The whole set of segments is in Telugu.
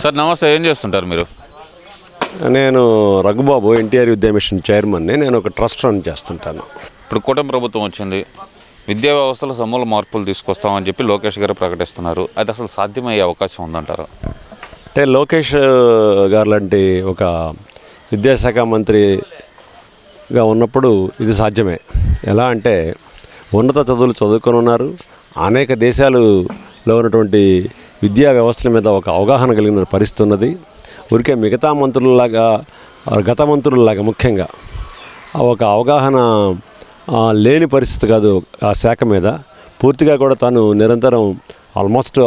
సార్ నమస్తే ఏం చేస్తుంటారు మీరు? నేను రఘుబాబు ఎన్టీఆర్ విద్యా మిషన్ చైర్మన్ని నేను ఒక ట్రస్ట్ రన్ చేస్తుంటాను. ఇప్పుడు కూటమి ప్రభుత్వం వచ్చింది. విద్యా వ్యవస్థలో సమూల మార్పులు తీసుకొస్తామని చెప్పి లోకేష్ గారు ప్రకటిస్తున్నారు. అది అసలు సాధ్యమయ్యే అవకాశం ఉందంటారు? అంటే లోకేష్ గారు లాంటి ఒక విద్యాశాఖ మంత్రిగా ఉన్నప్పుడు ఇది సాధ్యమే. ఎలా అంటే ఉన్నత చదువులు చదువుకొని ఉన్నారు. అనేక లో ఉన్నటువంటి విద్యా వ్యవస్థల మీద ఒక అవగాహన కలిగిన పరిస్థితి ఉన్నది ఊరికే మిగతా మంత్రులలాగా గత మంత్రులలాగా ముఖ్యంగా ఆ ఒక అవగాహన లేని పరిస్థితి కాదు ఆ శాఖ మీద. పూర్తిగా కూడా తను నిరంతరం ఆల్మోస్ట్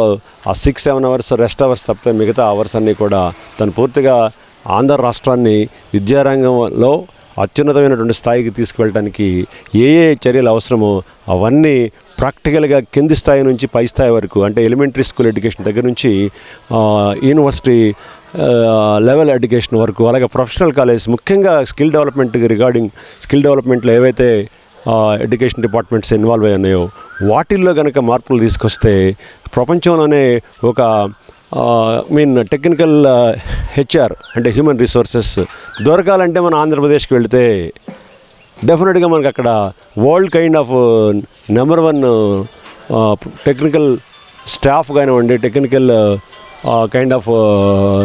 ఆ six seven hours rest hours తప్పితే మిగతా అవర్స్ అన్నీ కూడా తను పూర్తిగా ఆంధ్ర రాష్ట్రాన్ని విద్యారంగంలో అత్యున్నతమైనటువంటి స్థాయికి తీసుకువెళ్ళడానికి ఏ ఏ చర్యలు అవసరమో అవన్నీ ప్రాక్టికల్గా కింది స్థాయి నుంచి పై స్థాయి వరకు అంటే ఎలిమెంటరీ స్కూల్ ఎడ్యుకేషన్ దగ్గర నుంచి యూనివర్సిటీ లెవెల్ ఎడ్యుకేషన్ వరకు అలాగే ప్రొఫెషనల్ కాలేజ్ ముఖ్యంగా స్కిల్ డెవలప్మెంట్ రిగార్డింగ్ స్కిల్ డెవలప్మెంట్లో ఏవైతే ఎడ్యుకేషన్ డిపార్ట్మెంట్స్ ఇన్వాల్వ్ అయి ఉన్నాయో వాటిల్లో కనుక మార్పులు తీసుకొస్తే ప్రపంచంలోనే ఒక మీన్ టెక్నికల్ హెచ్ఆర్ అంటే హ్యూమన్ రిసోర్సెస్ దొరకాలంటే మన ఆంధ్రప్రదేశ్కి వెళితే డెఫినెట్గా మనకు అక్కడ world kind of number one technical staff కానివ్వండి టెక్నికల్ కైండ్ ఆఫ్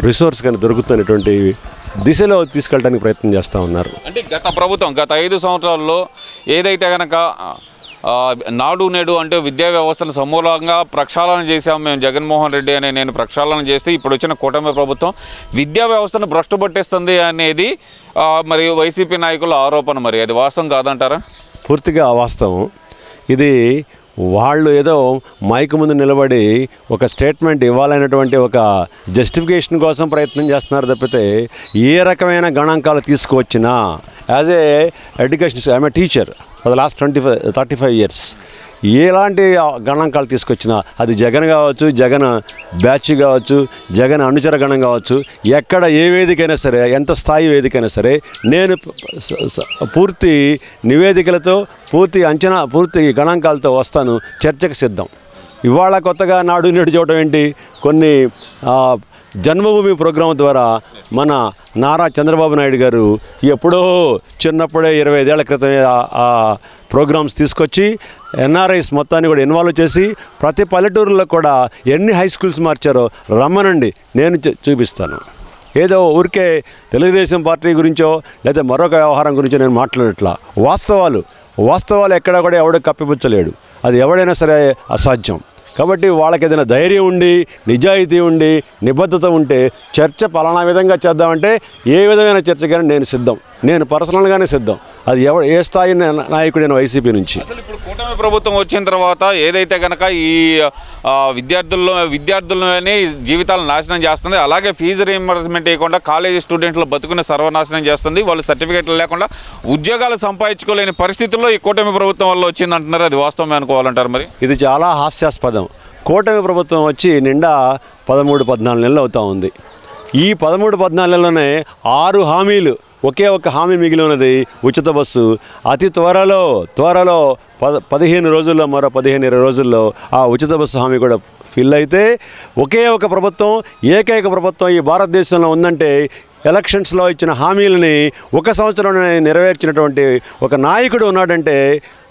రిసోర్స్ కానీ దొరుకుతున్నటువంటి దిశలో తీసుకెళ్ళడానికి ప్రయత్నం చేస్తూ ఉన్నారు. అంటే గత ప్రభుత్వం గత ఐదు సంవత్సరాల్లో ఏదైతే కనుక నాడు నేడు అంటే విద్యా వ్యవస్థను సమూలంగా ప్రక్షాళన చేశాం మేము జగన్మోహన్ రెడ్డి అనే నేను ప్రక్షాళన చేస్తే ఇప్పుడు వచ్చిన కూటమి ప్రభుత్వం విద్యా వ్యవస్థను భ్రష్టుపట్టిస్తుంది అనేది మరియు మరి వైసీపీ నాయకుల ఆరోపణ మరి. అది వాస్తవం కాదంటారా? పూర్తిగా అవాస్తవం ఇది వాళ్ళు ఏదో మైక్ ముందు నిలబడి ఒక స్టేట్మెంట్ ఇవ్వాలనేటువంటి ఒక జస్టిఫికేషన్ కోసం ప్రయత్నం చేస్తున్నారు తప్పితే ఏ రకమైన గణాంకాలు తీసుకువచ్చినా as a education I'm a teacher for the last twenty five thirty five years ఎలాంటి గణాంకాలు తీసుకొచ్చినా అది జగన్ కావచ్చు జగన్ బ్యాచ్ కావచ్చు జగన్ అనుచర గణం కావచ్చు ఎక్కడ ఏ వేదికైనా సరే ఎంత స్థాయి వేదికైనా సరే నేను పూర్తి నివేదికలతో పూర్తి అంచనా పూర్తి గణాంకాలతో వస్తాను చర్చకు సిద్ధం. ఇవాళ కొత్తగా నాడు నేడు చూడటం ఏంటి? కొన్ని జన్మభూమి ప్రోగ్రాం ద్వారా మన నారా చంద్రబాబు నాయుడు గారు ఎప్పుడో చిన్నప్పుడే ఇరవై ఐదేళ్ళ క్రితమే ఆ- ప్రోగ్రామ్స్ తీసుకొచ్చి ఎన్ఆర్ఐస్ మొత్తాన్ని కూడా ఇన్వాల్వ్ చేసి ప్రతి పల్లెటూరులో కూడా ఎన్ని హై స్కూల్స్ మార్చారో రమ్మనండి నేను చూ- చూపిస్తాను. ఏదో ఊరికే తెలుగుదేశం పార్టీ గురించో లేదా మరొక వ్యవహారం గురించో నేను మాట్లాడట్లా. వాస్తవాలు వాస్తవాలు ఎక్కడా కూడా ఎవడో కప్పిపుచ్చలేడు. అది ఎవడైనా సరే అసాధ్యం. కాబట్టి వాళ్ళకి ఏదైనా ధైర్యం ఉండి నిజాయితీ ఉండి నిబద్ధత ఉంటే చర్చ పలానా విధంగా చేద్దామంటే ఏ విధమైన చర్చ కానీ నేను సిద్ధం. నేను పర్సనల్గానే సిద్ధం. అది ఎవ ఏ స్థాయి నా- నాయకుడైన వైసీపీ నుంచి. ఇప్పుడు కూటమి ప్రభుత్వం వచ్చిన తర్వాత ఏదైతే కనుక ఈ విద్యార్థుల్లో విద్యార్థులని జీవితాలు నాశనం చేస్తుంది అలాగే ఫీజు రీఎంబర్స్మెంట్ ఇవ్వకుండా కాలేజీ స్టూడెంట్లు బతుకుని సర్వనాశనం చేస్తుంది వాళ్ళు సర్టిఫికేట్లు లేకుండా ఉద్యోగాలు సంపాదించుకోలేని పరిస్థితుల్లో ఈ కూటమి ప్రభుత్వం వల్ల వచ్చింది అంటున్నారు అది వాస్తవమే అనుకోవాలంటారు మరి? ఇది చాలా హాస్యాస్పదం. కూటమి ప్రభుత్వం వచ్చి నిండా పదమూడు పద్నాలుగు నెలలు అవుతూ ఉంది. ఈ పదమూడు పద్నాలుగు నెలలోనే ఆరు హామీలు ఒకే ఒక హామీ మిగిలి ఉన్నది ఉచిత బస్సు. అతి త్వరలో త్వరలో పద పదిహేను రోజుల్లో మరో పదిహేను ఇరవై రోజుల్లో ఆ ఉచిత బస్సు హామీ కూడా ఫిల్ అయితే ఒకే ఒక ప్రభుత్వం ఏకైక ప్రభుత్వం ఈ భారతదేశంలో ఉందంటే ఎలక్షన్స్లో ఇచ్చిన హామీలని ఒక సంవత్సరంలోనే నెరవేర్చినటువంటి ఒక నాయకుడు ఉన్నాడంటే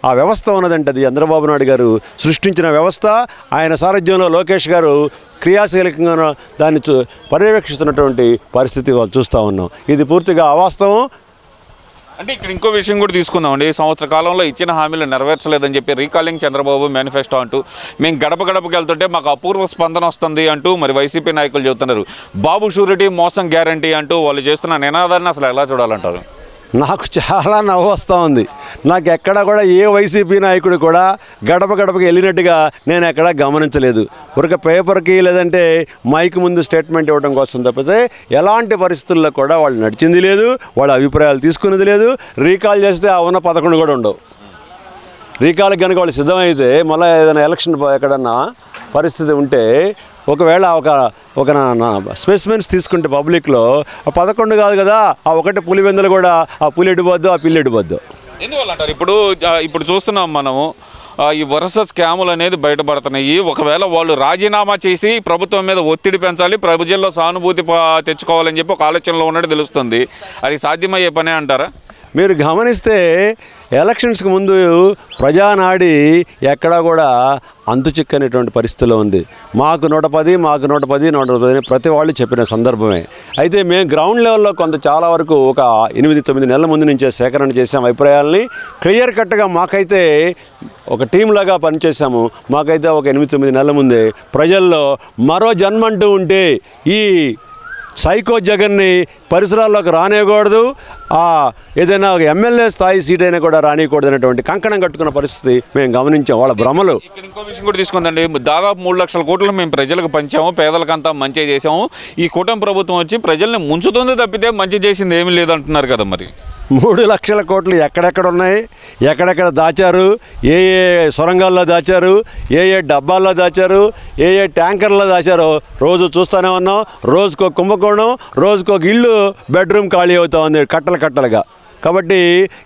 ఆ వ్యవస్థ ఉన్నదంటే అది చంద్రబాబు నాయుడు గారు సృష్టించిన వ్యవస్థ. ఆయన సారథ్యంలో లోకేష్ గారు క్రియాశీలకంగా దాన్ని చూ పర్యవేక్షిస్తున్నటువంటి పరిస్థితి వాళ్ళు చూస్తూ ఉన్నాం. ఇది పూర్తిగా అవాస్తవం. అంటే ఇక్కడ ఇంకో విషయం కూడా తీసుకుందామండి. ఈ సంవత్సర కాలంలో ఇచ్చిన హామీలు నెరవేర్చలేదని చెప్పి రీకాలింగ్ చంద్రబాబు మేనిఫెస్టో అంటూ మేము గడప గడపకి వెళ్తుంటే మాకు అపూర్వ స్పందన వస్తుంది అంటూ మరి వైసీపీ నాయకులు చెబుతున్నారు. బాబు షూరిటీ మోసం గ్యారంటీ అంటూ వాళ్ళు చేస్తున్న నినాదాన్ని అసలు ఎలా చూడాలంటారు? నాకు చాలా నవ్వు వస్తూ ఉంది. నాకు ఎక్కడ కూడా ఏ వైసీపీ నాయకుడు కూడా గడప గడపకి వెళ్ళినట్టుగా నేను ఎక్కడా గమనించలేదు. ఒక పేపర్కి లేదంటే మైక్ ముందు స్టేట్మెంట్ ఇవ్వడం కోసం తప్పితే ఎలాంటి పరిస్థితుల్లో కూడా వాళ్ళు నడిచింది లేదు వాళ్ళ అభిప్రాయాలు తీసుకునేది లేదు రీకాల్ చేస్తే ఆ ఉన్న పదకొండు కూడా ఉండవు. రీకాల్కి కనుక వాళ్ళు సిద్ధమైతే మళ్ళీ ఏదైనా ఎలక్షన్ ఎక్కడన్నా పరిస్థితి ఉంటే ఒకవేళ ఒక ఒక స్పెసిమెన్స్ తీసుకుంటే పబ్లిక్లో పదకొండు కాదు కదా ఆ ఒకటి పులివెందులు కూడా ఆ పులి ఎడిపోద్దు ఆ పిల్లి ఎడిపోద్దు ఎందువల్ల అంటారు? ఇప్పుడు ఇప్పుడు చూస్తున్నాం మనము ఈ వరుస స్కాములు అనేది బయటపడుతున్నాయి. ఒకవేళ వాళ్ళు రాజీనామా చేసి ప్రభుత్వం మీద ఒత్తిడి పెంచాలి ప్రజల్లో సానుభూతి తెచ్చుకోవాలని చెప్పి ఒక ఆలోచనలో ఉన్నట్టు తెలుస్తుంది. అది సాధ్యమయ్యే పనే అంటారా? మీరు గమనిస్తే ఎలక్షన్స్కి ముందు ప్రజానాడి ఎక్కడా కూడా అంతు చిక్కనేటువంటి పరిస్థితిలో ఉంది. మాకు నూట పది మాకు నూట పది నూట పది అని ప్రతి వాళ్ళు చెప్పిన సందర్భమే. అయితే మేము గ్రౌండ్ లెవెల్లో కొంత చాలా వరకు ఒక ఎనిమిది తొమ్మిది నెలల ముందు నుంచే సేకరణ చేసాం అభిప్రాయాలని. క్లియర్ కట్గా మాకైతే ఒక టీంలాగా పనిచేసాము మాకైతే ఒక ఎనిమిది తొమ్మిది నెలల ముందే ప్రజల్లో మరో జన్మంటూ ఉంటే ఈ సైకో జగన్ని పరిసరాల్లోకి రానివ్వకూడదు. ఏదైనా ఒక ఎమ్మెల్యే స్థాయి సీట్ అయినా కూడా రానియకూడదు అనేటువంటి కంకణం కట్టుకున్న పరిస్థితి మేము గమనించాం. వాళ్ళ భ్రమలు. ఇక్కడ ఇంకో విషయం కూడా తీసుకుందండి. దాదాపు మూడు లక్షల కోట్లు మేము ప్రజలకు పంచాము పేదలకంతా మంచి చేసాము ఈ కూటమి ప్రభుత్వం వచ్చి ప్రజల్ని ముంచుతుంది తప్పితే మంచి చేసింది ఏమీ లేదంటున్నారు కదా మరి. మూడు లక్షల కోట్లు ఎక్కడెక్కడ ఉన్నాయి? ఎక్కడెక్కడ దాచారు? ఏ ఏ సొరంగాల్లో దాచారు? ఏ ఏ డబ్బాల్లో దాచారు? ఏ ఏ ట్యాంకర్లో దాచారో? రోజు చూస్తూనే ఉన్నాం. రోజుకో కుంభకోణం రోజుకో ఇల్లు బెడ్రూమ్ ఖాళీ అవుతా ఉంది. కట్టలు కట్టలుగా. కాబట్టి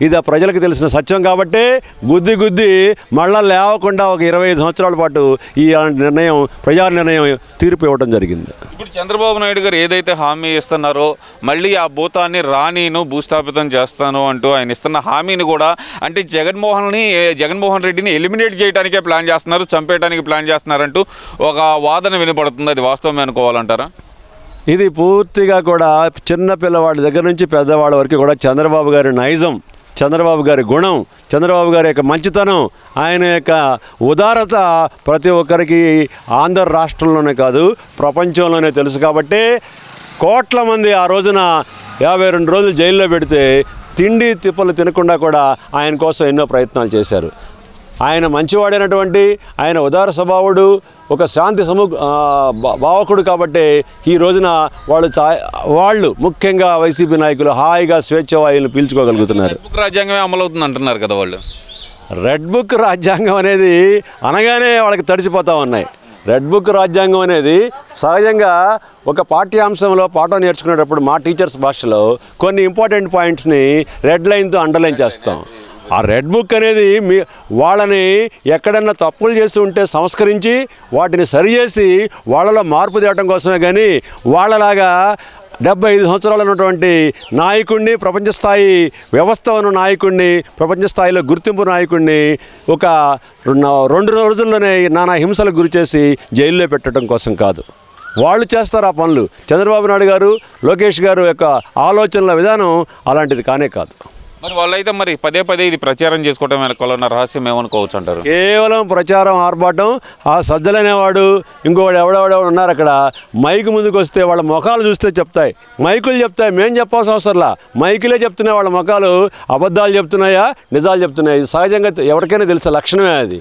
ఇది ఆ ప్రజలకు తెలిసిన సత్యం కాబట్టి గుద్ది గుద్ది మళ్ళా లేవకుండా ఒక ఇరవై ఐదు సంవత్సరాల పాటు ఈ నిర్ణయం ప్రజా నిర్ణయం తీర్పు ఇవ్వడం జరిగింది. ఇప్పుడు చంద్రబాబు నాయుడు గారు ఏదైతే హామీ ఇస్తున్నారో మళ్ళీ ఆ భూతాన్ని రానీను భూస్థాపితం చేస్తాను అంటూ ఆయన ఇస్తున్న హామీని కూడా అంటే జగన్మోహన్ని జగన్మోహన్ రెడ్డిని ఎలిమినేట్ చేయడానికే ప్లాన్ చేస్తున్నారు చంపేయడానికి ప్లాన్ చేస్తున్నారంటూ ఒక వాదన వినపడుతుంది. అది వాస్తవమే అనుకోవాలంటారా? ఇది పూర్తిగా కూడా చిన్న పిల్లవాడి దగ్గర నుంచి పెద్దవాళ్ళ వరకు కూడా చంద్రబాబు గారి నైజం చంద్రబాబు గారి గుణం చంద్రబాబు గారి యొక్క మంచితనం ఆయన యొక్క ఉదారత ప్రతి ఒక్కరికి ఆంధ్ర రాష్ట్రంలోనే కాదు ప్రపంచంలోనే తెలుసు కాబట్టి కోట్ల మంది ఆ రోజున యాభై రెండు రోజులు జైల్లో పెడితే తిండి తిప్పలు తినకుండా కూడా ఆయన కోసం ఎన్నో ప్రయత్నాలు చేశారు. ఆయన మంచివాడైనటువంటి ఆయన ఉదార స్వభావుడు ఒక శాంతి సము భావకుడు కాబట్టి ఈ రోజున వాళ్ళు చా వాళ్ళు ముఖ్యంగా వైసీపీ నాయకులు హాయిగా స్వేచ్ఛ వాయువులు పీల్చుకోగలుగుతున్నారు రాజ్యాంగమే అమలవుతుంది అంటున్నారు కదా వాళ్ళు. రెడ్ బుక్ రాజ్యాంగం అనేది అనగానే వాళ్ళకి తడిసిపోతా ఉన్నాయి. రెడ్ బుక్ రాజ్యాంగం అనేది సహజంగా ఒక పాఠ్యాంశంలో పాఠం నేర్చుకునేటప్పుడు మా టీచర్స్ భాషలో కొన్ని ఇంపార్టెంట్ పాయింట్స్ని రెడ్ లైన్తో అండర్లైన్ చేస్తాం. ఆ రెడ్ బుక్ అనేది మీ వాళ్ళని ఎక్కడన్నా తప్పులు చేసి ఉంటే సంస్కరించి వాటిని సరిచేసి వాళ్ళలో మార్పు తేవడం కోసమే కానీ వాళ్ళలాగా డెబ్బై ఐదు సంవత్సరాలు ఉన్నటువంటి నాయకుడిని ప్రపంచ స్థాయి వ్యవస్థ ఉన్న నాయకుడిని ప్రపంచ స్థాయిలో గుర్తింపు నాయకుడిని ఒక రెండు- రెండు రోజుల్లోనే నానా హింసలకు గురి చేసి జైల్లో పెట్టడం కోసం కాదు. వాళ్ళు చేస్తారు ఆ పనులు. చంద్రబాబు నాయుడు గారు లోకేష్ గారు యొక్క ఆలోచనల విధానం అలాంటిది కానే కాదు. మరి వాళ్ళైతే మరి పదే పదే ఇది ప్రచారం చేసుకోవడం వెనకాల ఉన్న రహస్యం ఏమనుకోవచ్చు అంటారు కేవలం ప్రచారం ఆర్భాటం ఆ సజ్జలనేవాడు ఇంకోవాడు ఎవడెవడెవడు ఉన్నారు అక్కడ. మైక్ ముందుకు వస్తే వాళ్ళ ముఖాలు చూస్తే చెప్తాయి. మైకులు చెప్తాయి. మేం చెప్పాల్సిన అవసరంలా. మైకులే చెప్తున్నాయి వాళ్ళ ముఖాలు. అబద్ధాలు చెప్తున్నాయా? నిజాలు చెప్తున్నాయి? ఇది సహజంగా ఎవరికైనా తెలిసే? లక్షణమే అది.